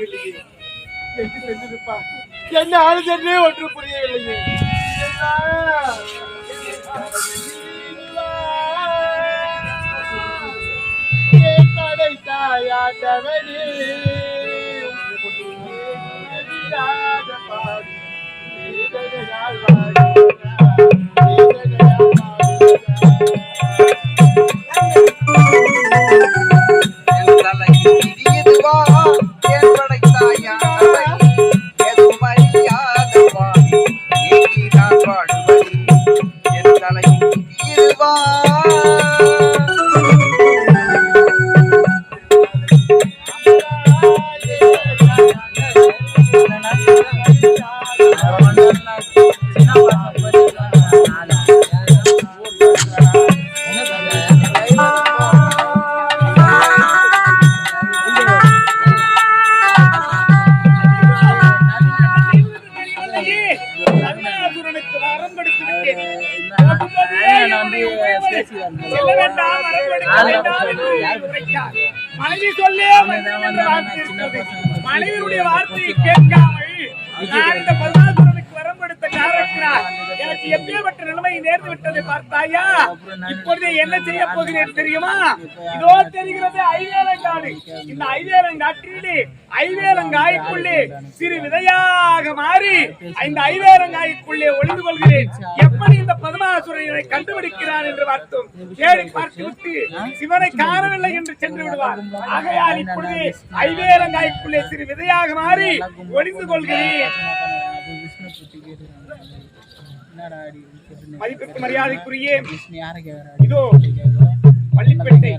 கண்ணில் காணவில்லையே என்று என்ன ஆளுதன்னே ஒன்று புரியவில்லையே. தாயாண்டவனே. பாடி என் என்று உரைத்தார். மனைவி சொல்லே. மனைவியுடைய வார்த்தையை கேட்காமல் நான் இந்த பரமாசுரனுக்கு வரம் எனக்கு எப்பேற்பட்ட நிலைமை நேர்ந்து விட்டதை பார்த்தாயா? இப்பொழுது என்ன செய்ய போகிறேன் தெரியுமா? இதோ தெரிகிறது ஐவேலங்காடு. இந்த ஐவேலங்காட்டிலே ஐவேலங்காய்க்குள்ளே சிறு விதையாக மாறி இந்த ஐவேலங்காய்க்குள்ளே ஒளிந்து கொள்கிறேன். எப்படி இந்த பதுமாசுரனை கண்டுபிடிக்கிறான் என்று பார்த்தோம் தேடி பார்த்து விட்டு சிவனை காணவில்லை என்று சென்று விடுவார். ஆகையால் இப்பொழுது ஐவேலங்காய்க்குள்ளே சிறு விதையாக மாறி ஒளிந்து கொள்கிறேன். மதிப்பிற்கு மரியாதைக்குரிய இதோ பள்ளிப்பேட்டை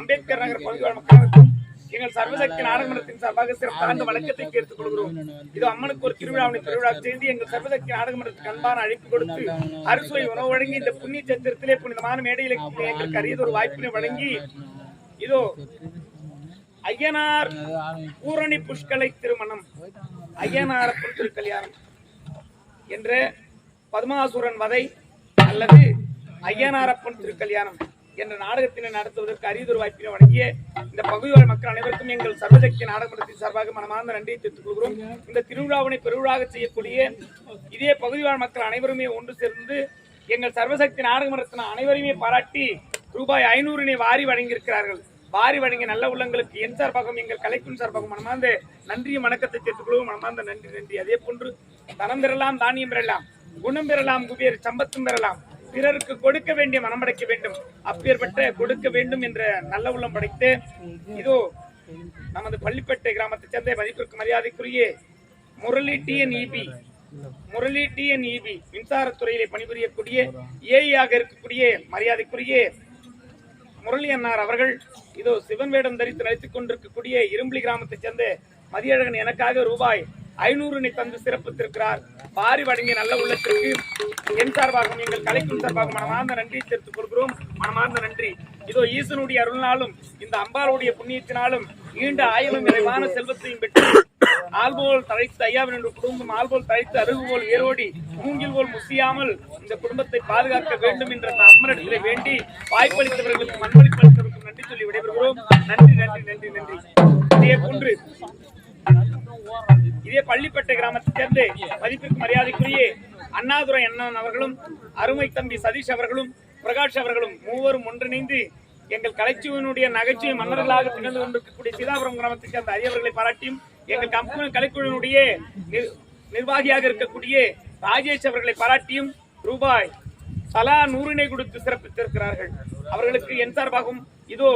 அம்பேத்கர் நகர் பகுதிவாழ் மக்களுக்கும் எங்கள் சர்வசக்தி நாடகமன்றத்தின் சார்பாக சிறப்பான வழக்கத்தை கேட்டுக் கொள்கிறோம். இது அம்மனுக்கு ஒரு திருவிழாவினை திருவிழா செய்து எங்கள் சர்வசக்தி நாடகமன்றத்துக்கு அன்பான அழைப்பு கொடுத்து அறுசுவை உணவு வழங்கி இந்த புண்ணிய சத்திரத்திலே புனிதமான மேடையிலே எங்களுக்கு அரியதொரு வாய்ப்பினை வழங்கி இதோ ஐயனார் பூரணி புஷ்கலை திருமணம். ஐயனாரப்பன் திருக்கல்யாணம் என்ற பத்மாசுரன் வதை அல்லது ஐயனாரப்பன் திருக்கல்யாணம் என்ற நாடகத்தினை நடத்துவதற்கு அரியதொரு வாய்ப்பினை வழங்கிய இந்த பகுதிவாழ் மக்கள் அனைவருக்கும் எங்கள் சர்வசக்தி நாடகமன்றத்தின் சார்பாக மனமார்ந்த நன்றியை தெரிவித்துக் கொள்கிறோம். இந்த திருவிழாவினை பெருவிழாக செய்யக்கூடிய இதே பகுதிவாழ் மக்கள் அனைவருமே ஒன்று சேர்ந்து எங்கள் சர்வசக்தி நாடகமன்றத்தின் அனைவரையுமே பாராட்டி ரூபாய் ஐநூறினை வாரி வழங்கியிருக்கிறார்கள். வாரி வழங்கிய நல்ல உள்ளங்களுக்கு என் சார்பாகவும் எங்கள் கலைக்கும் சார்பாகவும் மனமார்ந்த நன்றியும் வணக்கத்தை சேர்த்துக் கொள்வோம் மனமார்ந்த நன்றி நன்றி. அதே போன்று தனம் பெறலாம் தானியம் பெறலாம் குணம் பெறலாம் குபேர் சம்பத்தும் பெறலாம். பிறருக்கு கொடுக்க வேண்டிய மனம் படைக்க வேண்டும். அப்பேற்பட்ட கொடுக்க வேண்டும் என்ற நல்ல உள்ளம் படைத்து இதோ நமது பள்ளிப்பட்டை கிராமத்தை சேர்ந்த மதிப்பிற்கு மரியாதைக்குரிய முரளி டிஎன் இபி. முரளி டிஎன் இபி. மின்சாரத்துறையிலே பணிபுரியக்கூடிய ஏஐயாக இருக்கக்கூடிய மரியாதைக்குரிய முரளி அண்ணார் அவர்கள் இதோ சிவன் வேடம் தரித்து நடித்துக் கொண்டிருக்கக்கூடிய இரும்புலி கிராமத்தைச் சேர்ந்த மதியழகன் எனக்காக ரூபாய் ஐநூறுனை தந்து சிறப்பித்திருக்கிறார். பாரி வழங்கிய நல்ல உள்ளத்திற்கு என் சார்பாகவும் எங்கள் கலைக்கும் சார்பாகவும் மனமார்ந்த நன்றியை தெரிவித்துக் கொள்கிறோம். மனமார்ந்த நன்றி. இதோ ஈசனுடைய அருள்னாலும் இந்த அம்பாளுடைய புண்ணியத்தினாலும் நீண்ட ஆயுதம் நிறைவான செல்வத்தையும் பெற்று ஆல்போல் தழைத்து ஐயாவின் என்ற குடும்பம் ஆல்போல் தழைத்து அருகு போல் வேரோடி மூங்கில் போல் முசியாமல் இந்த குடும்பத்தை பாதுகாக்க வேண்டும் என்ற அந்த அம்மனிடத்திலே வேண்டி வாய்ப்பளித்தவர்களுக்கு அன்பளிப்பளித்தவர்களுக்கும் நன்றி சொல்லி விடைபெறுகிறோம். நன்றி நன்றி நன்றி நன்றி. இதே போன்று இதே பள்ளிப்பட்டை கிராமத்தைச் சேர்ந்து மதிப்பிற்கு மரியாதைக்குரிய அண்ணாதுரை அண்ணன் அவர்களும் அருமை தம்பி சதீஷ் அவர்களும் பிரகாஷ் அவர்களும் மூவரும் ஒன்றிணைந்து எங்கள் கலைச்சுவனுடைய நகைச்சுவை மன்னர்களாக திகழ்ந்து கொண்டிருக்கக்கூடிய சீதாபுரம் கிராமத்தைச் சேர்ந்த அரியவர்களை பாராட்டியும் எங்கள் கம்பெனி கலைக்குழுவினுடைய நிர்வாகியாக இருக்கக்கூடிய ராஜேஷ் அவர்களை பாராட்டியும் ரூபாய் தலா நூறினை கொடுத்து சிறப்பித்திருக்கிறார்கள் அவர்களுக்கு என் சார்பாகவும் இதோ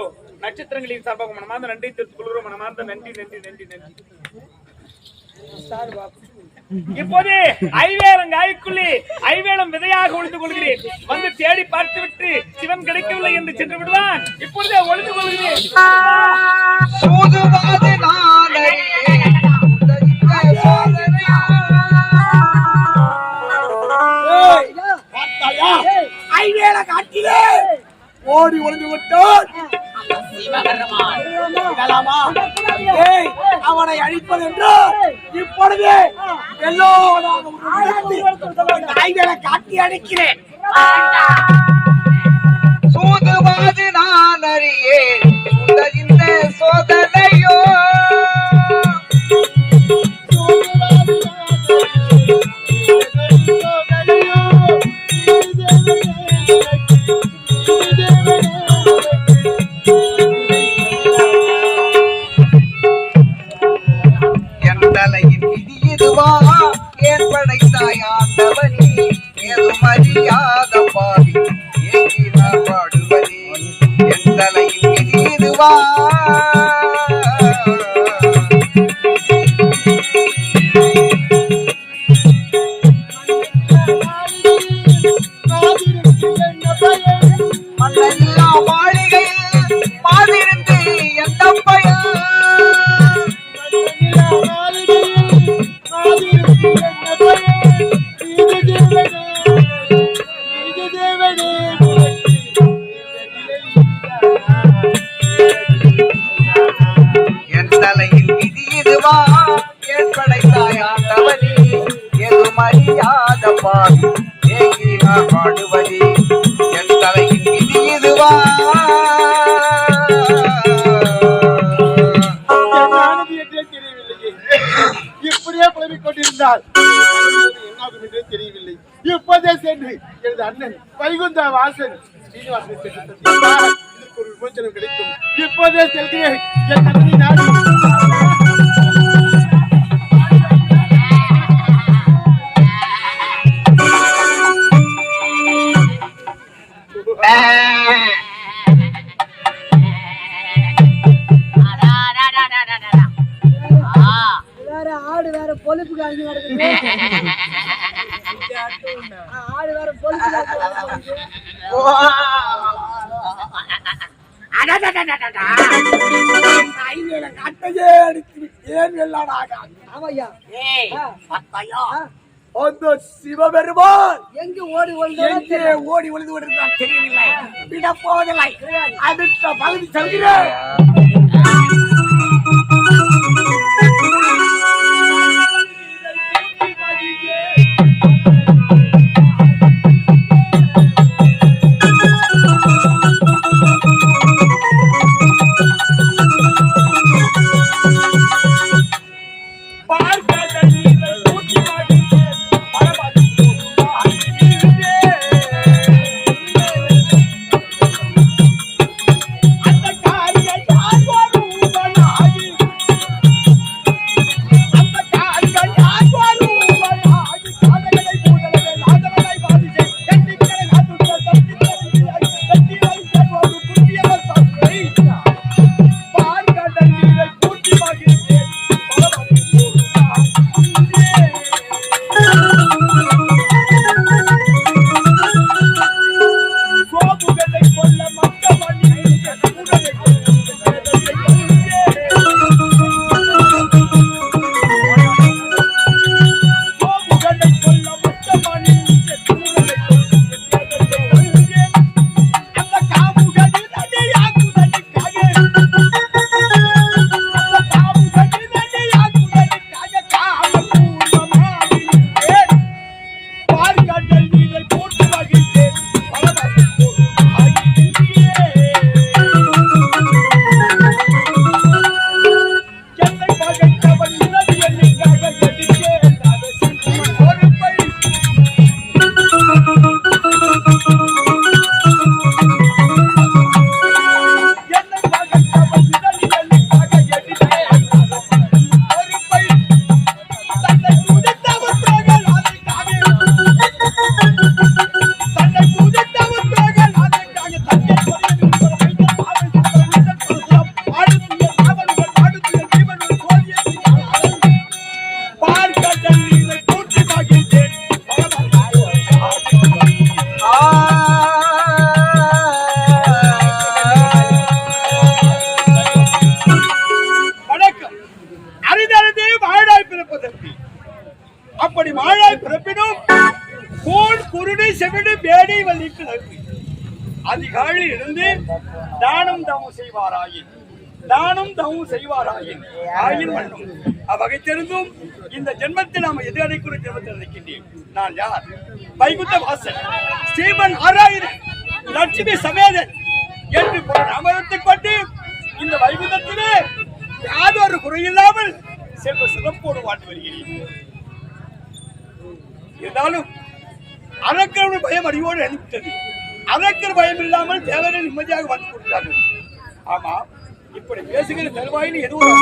நட்சத்திரங்களின் சார்பாகவும் மனமார்ந்த நன்றி தெரிவித்துக் கொள்கிறோம். மனமார்ந்த நன்றி நன்றி நன்றி நன்றி. இப்போது ஐவேலம் காய்க்குள்ளே ஐவேலம் விதையாக ஒளிந்து கொள்கிறேன் வந்து தேடி பார்த்து விட்டு சிவன் கிடைக்கவில்லை என்று சென்று விடுவான் இப்பொழுதே ஒளிந்து கொள்கிறேன் ஐவேல காட்டிலே ஓடி ஒளிந்து? ஏய், அவனை அழிப்பது என்று இப்பொழுது எல்லோராக காட்டி அடிக்கிறேன். சூதுவாது நான் அறியேன். இந்த இந்த சோதனையோ Sampai. Uh... தெரியவில்லை இப்போதே சென்று எனது அண்ணன் வைகுந்த வாசன் ஸ்ரீனிவாசனை இதற்கு ஒரு கிடைக்கும். இப்போதே செல்கிறேன். என் நாடி ஆடு வேற பொழுப்புக்கு அஞ்சு நடக்குது ஆடு வேற கட்டையே அடித்து ஏன் எல்லாம் ஆமாய்யா ஆ, அந்த சிவபெருமான் எங்க ஓடி ஓடி ஓடி ஒளிந்து கொண்டிருந்தான் தெரியவில்லை விட போவதில்லை அடுத்த பகுதி சொல்கிறேன் அதிகாலையில் இருந்து தானம் தவம் செய்வாராயின். தானம் தவம் செய்வாராயின். ஆயின் மட்டும் அவ்வகை தெரிந்தும் இந்த ஜென்மத்தில் நாம் எது அடைக்கூடிய ஜென்மத்தில் நிற்கின்றேன் நான் யார்? வைகுத்த வாசன் ஸ்ரீமன் ஆராயிரன் லட்சுமி சமேதன் என்று பல இந்த வைகுந்தத்திலே யாதொரு குறையில்லாமல் செல்வ சிறப்போடு வாழ்ந்து வருகிறேன். இருந்தாலும் அரக்கருடைய பயம் அடியோடு அனுப்பித்தது அரக்கர் பயம் இல்லாமல் தேவர்கள் நிம்மதியாக வந்து கொடுத்தார்கள் ஆமா இப்படி பேசுகிற தருவாயில் எதுவும்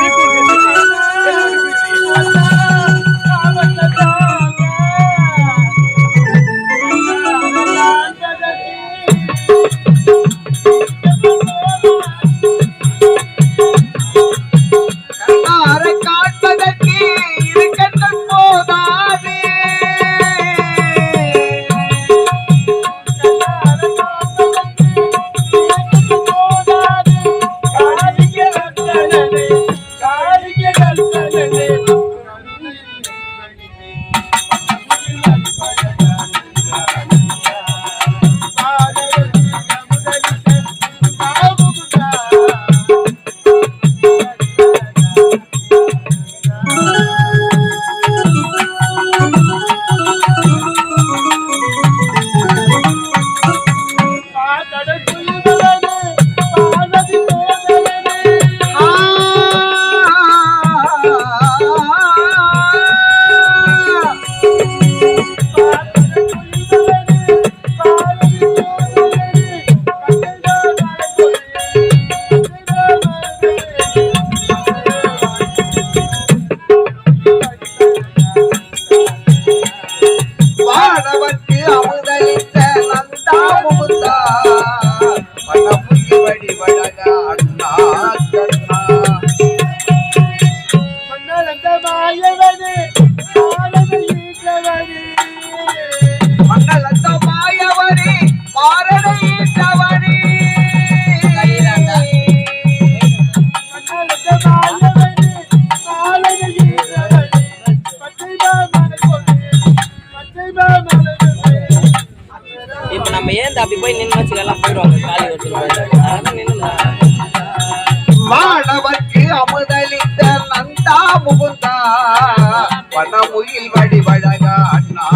வனமுகில் வடிவழக அண்ணா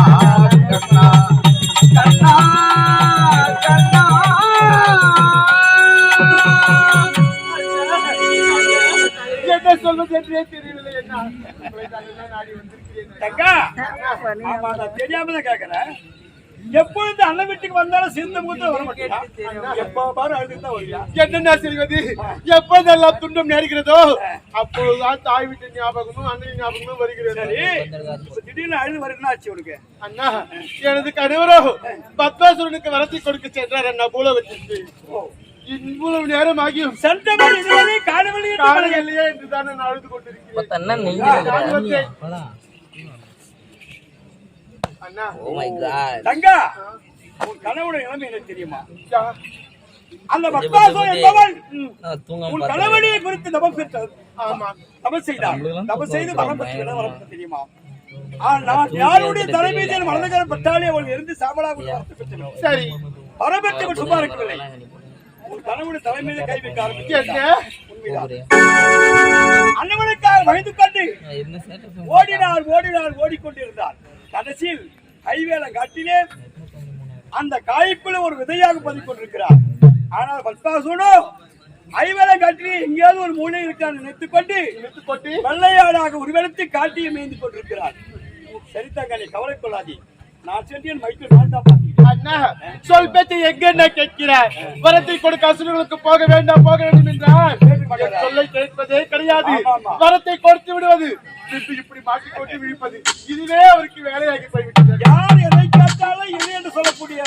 கண்ணா. கண்ணா கண்ணா. என்ன சொல்வது என்றே தெரியவில்லை என்ன தெரியாம தான் எப்பொழுது அண்ணன் வீட்டுக்கு வந்தாலும் சிந்த முகத்துல வர மாட்டேன். எப்ப பாரு அழுதுட்டு தான் வருவியா? என்னென்ன செய்வது எப்போதெல்லாம் துன்பம் நேருகிறதோ அப்போதுதான் தாய் வீட்டு ஞாபகமும் அண்ணன் ஞாபகமும் வருகிறது. சரி. இப்ப திடீர்னு அழுது வர என்ன ஆச்சு உனக்கு. அண்ணா எனது கணவரோ பத்மாசுரனுக்கு வரத்தை கொடுக்க சென்றார் அண்ணா பூலவத்திற்கு இவ்வளவு நேரம் ஆகியும் சென்டமல் இதுவரை காலவழி காலையிலேயே என்றுதான் நான் அழுது கொண்டிருக்கிறேன். ஓ மை காட் தங்கா உன் கனவுட நிலைமை எனக்கு தெரியுமா? அந்த பக்தாசம் என்பவன் உன் கணவனையை குறித்து தபம் பெற்றார் ஆமா. தபம் செய்தார். தபம் செய்து வரம் பெற்று வரம். தெரியுமா? ஆனால் யாருடைய தலைமையில் வலதுகர பட்டாளி அவள் இருந்து சாமலாக சரி. வரம் சும்மா இருக்கவில்லை. உன் கணவனுடைய தலைமையில கை வைக்க அண்ணவனுக்காக கொண்டு சேட்டை ஓடினார் ஓடினார் ஓடிக்கொண்டிருந்தார். கடைசியில் கைவேல காட்டிலே அந்த காய்க்குள்ள ஒரு விதையாக பதிக் கொண்டிருக்கிறார் ஆனால் பத்மாசூனோ ஐவேல காட்டிலே எங்கேயாவது ஒரு மூலை இருக்கான்னு நினைத்துக் கொண்டு இழுத்து கொண்டு வெள்ளையாடாக உருவெடுத்து காட்டியை மேய்ந்து கொண்டிருக்கிறார். சரிதாங்க நீ கவலை கொள்ளாதே நான் சென்று என் மைக்கு நான் தான் பார்த்தேன் அண்ணா சொல் பேச்சை எங்க என்ன கேட்கிறார் வரத்தை கொடுக்க அசுரர்களுக்கு போக வேண்டாம் போக வேண்டும் என்றால் என் சொல்லை கேட்பதே கிடையாது. வரத்தை கொடுத்து விடுவது. இப்படி மாட்டிக்கொண்டு விழிப்பது. இதுவே அவருக்கு வேலையாகி போய்விட்டது. யார் எதை கேட்டாலும் இது என்று சொல்லக்கூடிய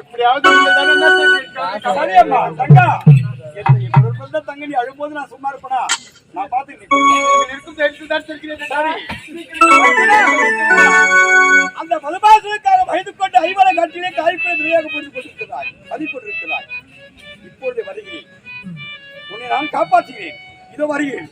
எப்படியாவது. சரியம்மா தங்கா. குழந்தை தங்க நீ அழும்போது நான் சும்மா இருப்பனா? நான் பார்த்து இருக்கும் அந்த மதுபாசுக்கார வயது கொண்ட ஐவர காட்டிலே காய்ப்பிட வெளியாக போட்டு கொண்டிருக்கிறாய் பதிப்பட்டிருக்கிறாய். இப்பொழுது வருகிறேன். உன்னை நான் காப்பாற்றுகிறேன். இதோ வருகிறேன்.